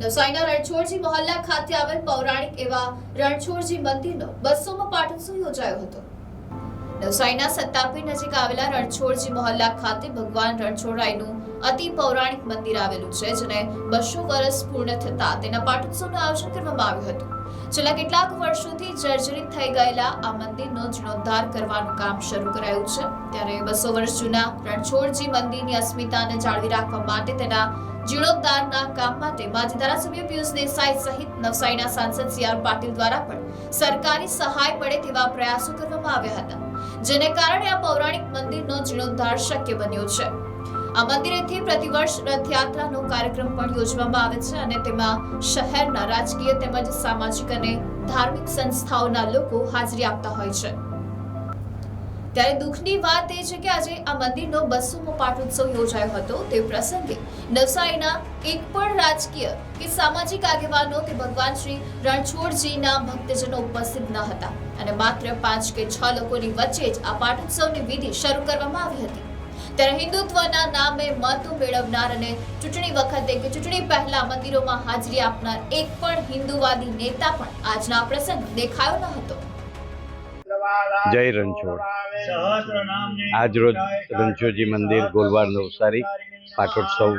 નવસારીના રણછોડજી મહોલ્લા ખાતે આવેલ પૌરાણિક એવા રણછોડજી મંદિરનો બસોમાં પાટોત્સવ યોજાયો હતો. નવસારીના સત્તાપીર નજીક આવેલા રણછોડજી મહોલ્લા ખાતે ભગવાન રણછોડરાયનું અતિ પૌરાણિક મંદિર આવેલું છે, જેને બસો વર્ષ પૂર્ણ થતા તેના પાટોત્સવનું આયોજન કરવામાં આવ્યું હતું. છેલ્લા કેટલાક વર્ષોથી જર્જરિત થઈ ગયેલા આ મંદિરનો જીર્ણોદ્ધાર કરવાનું કામ શરૂ કરાયું છે. ત્યારે બસો વર્ષ જૂના રણછોડજી મંદિરની અસ્મિતાને જાળવી રાખવા માટે તેના જીર્ણોદ્ધારના કામ માટે માજી ધારાસભ્ય પિયુષ દેસાઈ સહિત નવસારીના સાંસદ સી આર પાટીલ દ્વારા પણ સરકારી સહાય મળે તેવા પ્રયાસો કરવામાં આવ્યા હતા. જેને કારણે આ પૌરાણિક મંદિરનો જીર્ણોદ્ધાર શક્ય બન્યો છે. આ મંદિરેથી પ્રતિવર્ષ રથયાત્રાનો કાર્યક્રમ પણ યોજવામાં આવે છે અને તેમાં શહેરના રાજકીય તેમજ સામાજિક અને ધાર્મિક સંસ્થાઓના લોકો હાજરી આપતા હોય છે. ત્યારે દુઃખની વાત એ છે કે આજે આ મંદિરનો બસોમો પાટોત્સવ યોજાયો હતો. તે પ્રસંગે નવસારીના એક પણ રાજકીય કે સામાજિક આગેવાનો કે ભગવાન શ્રી રણછોડજીના ભક્તજનો ઉપસ્થિત ન હતા અને માત્ર પાંચ કે છ લોકોની વચ્ચે જ આ પાટોત્સવની વિધિ શરૂ કરવામાં આવી હતી. ત્યારે હિન્દુત્વના નામે મતો મેળવનાર અને ચૂંટણી વખતે કે ચૂંટણી પહેલા મંદિરોમાં હાજરી આપનાર એક પણ હિન્દુવાદી નેતા પણ આજના પ્રસંગ દેખાયો ન હતો. જય રણછોડ. આજ રોજ રણછોડજી મંદિર ગોલવાડ નવસારી પાટોત્સવ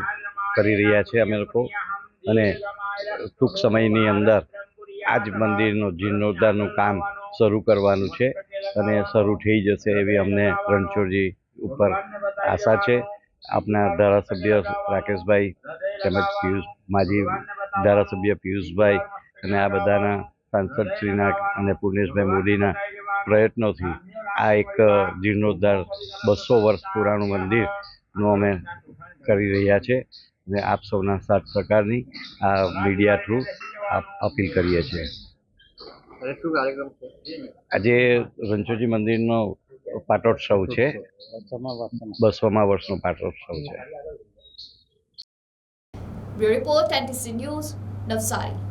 કરી રહ્યા છે અમે લોકો. અને ટૂંક સમયની અંદર આજ મંદિરનું જીર્ણોદ્ધારનું કામ શરૂ કરવાનું છે અને શરૂ થઈ જશે એવી અમને રણછોડજી ઉપર આશા છે. આપના ધારાસભ્ય રાકેશભાઈ તેમજ પિયુષ, માજી ધારાસભ્ય પિયુષભાઈ અને આ બધાના સાંસદશ્રીના અને પૂર્ણેશભાઈ મોદીના પ્રયત્નોથી આ એક જીર્ણોદ્ધાર બસો વર્ષ પુરાણું મંદિરનું અમે કરી રહ્યા છે અને આપ સૌના સાથ પ્રકારની આ મીડિયા થ્રુ અપીલ કરીએ છીએ. આજે રણછોડજી મંદિરનો પાટોત્સવ છે. બસોમાં વર્ષનો પાટોત્સવ છે. Report NTC news Navsari